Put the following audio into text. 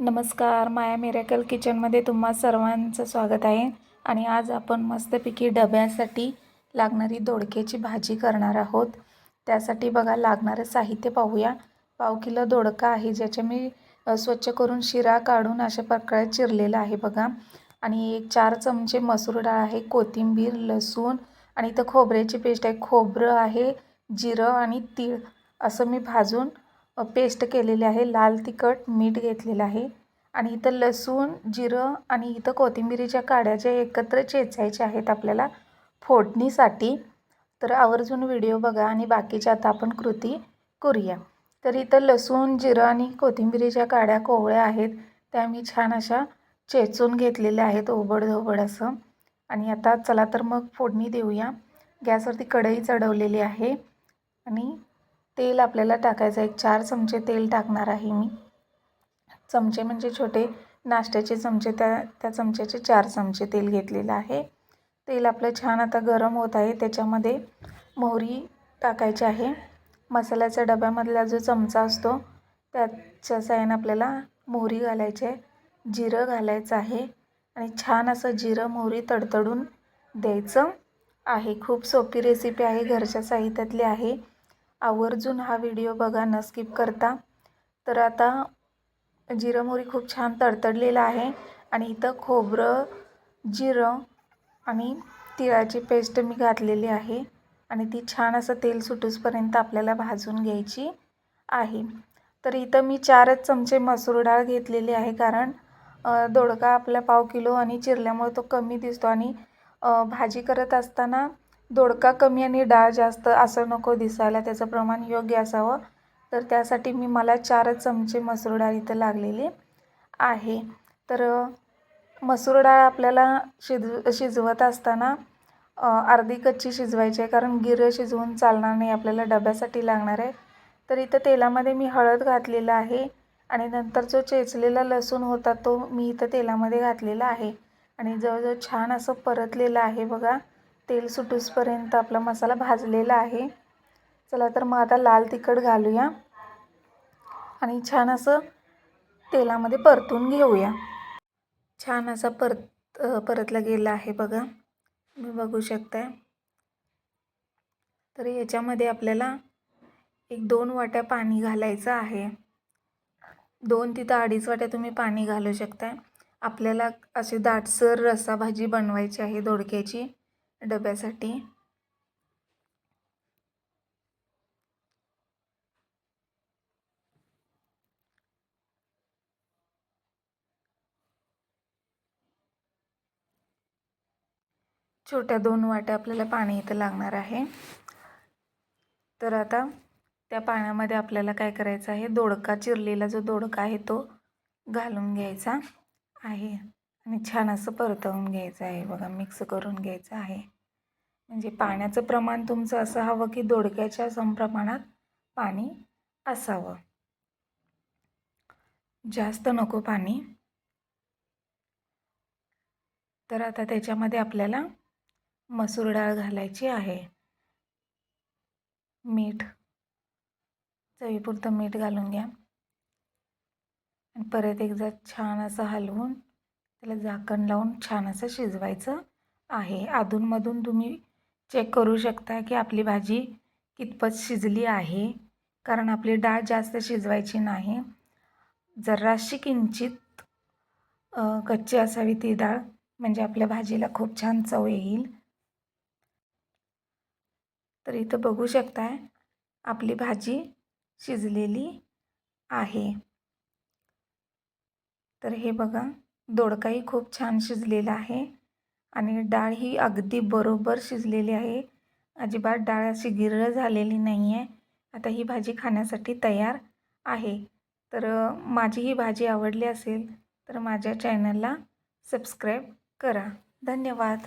नमस्कार माया मिरेकल किचनमध्ये तुम्हा सर्वांचं स्वागत आहे. आणि आज आपण मस्तपैकी डब्यासाठी लागणारी दोडक्याची भाजी करणार आहोत. त्यासाठी बघा लागणारं साहित्य पाहूया. पाव किलो दोडका आहे ज्याच्या मी स्वच्छ करून शिरा काढून अशा प्रकारे चिरलेला आहे बघा. आणि एक चार चमचे मसूर डाळ आहे कोथिंबीर लसूण आणि इथं खोबऱ्याची पेस्ट आहे. खोबरं आहे जिरं आणि तीळ असं मी भाजून पेस्ट केलेली आहे. लाल तिखट मीठ घेतलेलं आहे. आणि इथं लसूण जिरं आणि इथं कोथिंबिरीच्या काड्या ज्या एकत्र चेचायच्या आहेत आपल्याला फोडणीसाठी. तर आवर्जून व्हिडिओ बघा आणि बाकीच्या आता आपण कृती करूया. तर इथं लसूण जिरं आणि कोथिंबिरीच्या काड्या कोवळ्या आहेत. त्या मी छान अशा चेचून घेतलेल्या आहेत ओबड धोबड असं. आणि आता चला तर मग फोडणी देऊया. गॅसवरती कढई चढवलेली आहे. आणि तेल आपल्याला टाकायचं एक चार चमचे तेल टाकणार आहे मी. चमचे म्हणजे छोटे नाश्त्याचे चमचे. त्या त्या चमच्याचे चार चमचे तेल घेतलेलं आहे. तेल आपलं छान आता गरम होत आहे. त्याच्यामध्ये मोहरी टाकायची आहे. मसाल्याच्या डब्यामधला जो चमचा असतो त्याच्या साह्यानं आपल्याला मोहरी घालायची आहे. जिरं घालायचं आहे. आणि छान असं जिरं मोहरी तडतडून द्यायचं आहे. खूप सोपी रेसिपी आहे. घरच्या साहित्यातली आहे. आवर्जून हा व्हिडिओ बघा न स्किप करता. तर आता जिरं मोहरी खूप छान तडतडलेलं आहे आणि इथं खोबरं जिरं आणि तिळाची पेस्ट मी घातलेली आहे आणि ती छान असं तेल सुटूसपर्यंत आपल्याला भाजून घ्यायची आहे. तर इथं मी चारच चमचे मसूर डाळ घेतलेली आहे कारण दोडका आपला पाव किलो आणि चिरल्यामुळे तो कमी दिसतो आणि भाजी करत असताना दोडका कमी आणि डाळ जास्त असं नको दिसायला त्याचं प्रमाण योग्य असावं. तर त्यासाठी मी मला चारच चमचे मसूर डाळ इथं लागलेली आहे. तर मसूर डाळ आपल्याला शिजव शिजवत असताना अर्धी कच्ची शिजवायची आहे कारण गिरं शिजवून चालणार नाही आपल्याला डब्यासाठी लागणार आहे. तर इथं तेलामध्ये मी हळद घातलेलं आहे आणि नंतर जो चेचलेला लसूण होता तो मी इथं तेलामध्ये घातलेला आहे. आणि जवळजवळ छान असं परतलेलं आहे बघा. तेल सुटूसपर्यंत आपला मसाला भाजलेला आहे. चला तर मग आता लाल तिखट घालूया. आणि छान असं तेलामध्ये परतून घेऊया. छान असा परत परतला गेला आहे बघा. तुम्ही बघू शकताय. तर याच्यामध्ये आपल्याला एक दोन वाट्या पाणी घालायचं आहे. दोन तिथं अडीच वाट्या तुम्ही पाणी घालू शकताय. आपल्याला अशी दाटसर रसा भाजी बनवायची आहे दोडक्याची. डब्यासाठी. छोट्या दोन वाट्या आपल्याला पाणी इथं लागणार आहे. तर आता त्या पाण्यामध्ये आपल्याला काय करायचं आहे? दोडका चिरलेला जो दोडका आहे तो घालून घ्यायचा आहे. आणि छान असं परतवून घ्यायचं आहे. बघा मिक्स करून घ्यायचं आहे. म्हणजे पाण्याचं प्रमाण तुमचं असं हवं की दोडक्याच्या समप्रमाणात पाणी असावं. जास्त नको पाणी. तर आता त्याच्यामध्ये आपल्याला मसूर डाळ घालायची आहे. मीठ चवीपुरतं मीठ घालून घ्या. आणि परत एकदा छान असं हलवून त्याला झाकण लावून छान असं शिजवायचं आहे. अधूनमधून तुम्ही चेक करू शकता की आपली भाजी कितपत शिजली आहे. कारण आपली डाळ जास्त शिजवायची नाही. जराशी किंचित कच्ची असावी ती डाळ म्हणजे आपल्या भाजीला खूप छान चव येईल. तर इथं बघू शकताय आपली भाजी शिजलेली आहे. तर हे बघा दोडकाही खूप छान शिजलेला आहे आणि डाळ ही अगदी बरोबर शिजलेली आहे. अजिबात डाळ अशी गिरळ झालेली नाही आहे आता ही भाजी खाण्यासाठी तयार आहे. तर माझी ही भाजी आवडली असेल तर माझ्या चॅनलला सबस्क्राईब करा. धन्यवाद.